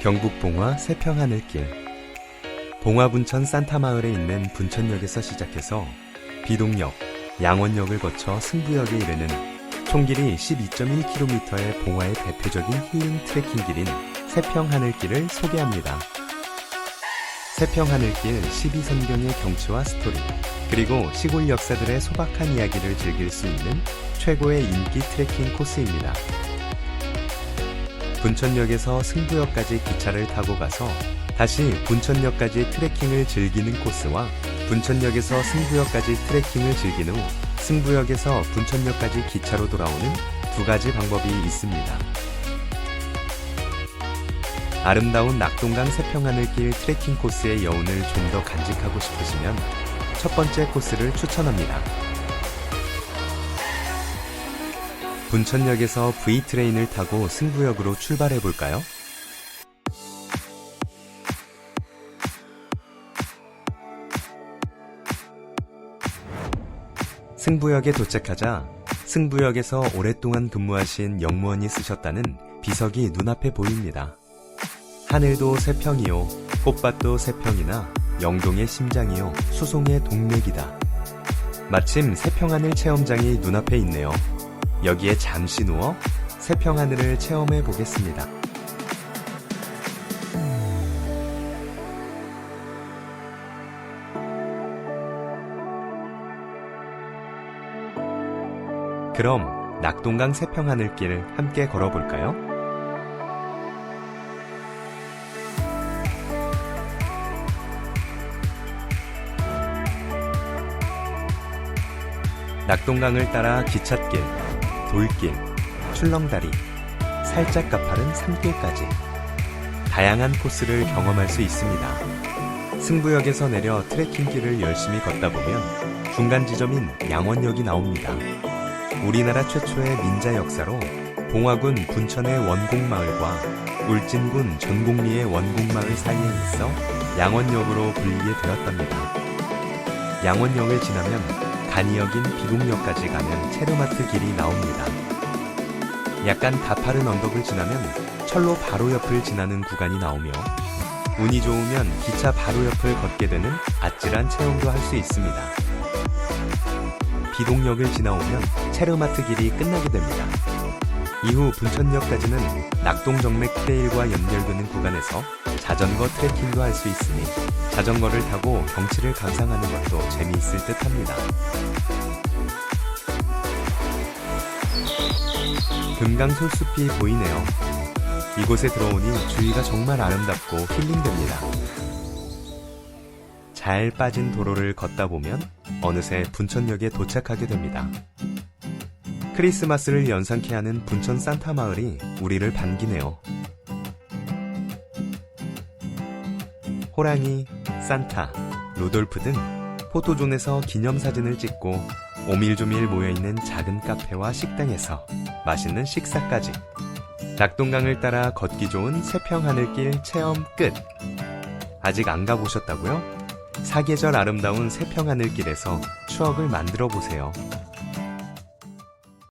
경북 봉화 세평하늘길 봉화 분천 산타마을에 있는 분천역에서 시작해서 비동역, 양원역을 거쳐 승부역에 이르는 총 길이 12.1km의 봉화의 대표적인 힐링 트레킹 길인 세평하늘길을 소개합니다. 세평하늘길 12선경의 경치와 스토리, 그리고 시골 역사들의 소박한 이야기를 즐길 수 있는 최고의 인기 트레킹 코스입니다. 분천역에서 승부역까지 기차를 타고 가서 다시 분천역까지 트레킹을 즐기는 코스와 분천역에서 승부역까지 트레킹을 즐긴 후 승부역에서 분천역까지 기차로 돌아오는 두 가지 방법이 있습니다. 아름다운 낙동강 세평하늘길 트레킹 코스의 여운을 좀 더 간직하고 싶으시면 첫 번째 코스를 추천합니다. 분천역에서 V트레인을 타고 승부역으로 출발해 볼까요? 승부역에 도착하자 승부역에서 오랫동안 근무하신 영무원이 쓰셨다는 비석이 눈앞에 보입니다. 하늘도 세평이요, 꽃밭도 세평이나 영동의 심장이요, 수송의 동맥이다. 마침 세평하늘 체험장이 눈앞에 있네요. 여기에 잠시 누워 세평 하늘을 체험해 보겠습니다. 그럼 낙동강 세평 하늘길 함께 걸어볼까요? 낙동강을 따라 기찻길, 돌길, 출렁다리, 살짝 가파른 산길까지 다양한 코스를 경험할 수 있습니다. 승부역에서 내려 트레킹길을 열심히 걷다 보면 중간 지점인 양원역이 나옵니다. 우리나라 최초의 민자 역사로 봉화군 분천의 원곡마을과 울진군 전곡리의 원곡마을 사이에 있어 양원역으로 불리게 되었답니다. 양원역을 지나면 간이역인 비곡역까지 가는 체르마트 길이 나옵니다. 약간 가파른 언덕을 지나면 철로 바로 옆을 지나는 구간이 나오며 운이 좋으면 기차 바로 옆을 걷게 되는 아찔한 체험도 할 수 있습니다. 비동역을 지나오면 체르마트 길이 끝나게 됩니다. 이후 분천역까지는 낙동정맥 트레일과 연결되는 구간에서 자전거 트레킹도 할 수 있으니 자전거를 타고 경치를 감상하는 것도 재미있을 듯 합니다. 금강 솔숲이 보이네요. 이곳에 들어오니 주위가 정말 아름답고 힐링됩니다. 잘 빠진 도로를 걷다 보면 어느새 분천역에 도착하게 됩니다. 크리스마스를 연상케 하는 분천 산타 마을이 우리를 반기네요. 호랑이, 산타, 루돌프 등 포토존에서 기념사진을 찍고 오밀조밀 모여있는 작은 카페와 식당에서 맛있는 식사까지 낙동강을 따라 걷기 좋은 세평하늘길 체험 끝! 아직 안 가보셨다고요? 사계절 아름다운 세평하늘길에서 추억을 만들어 보세요.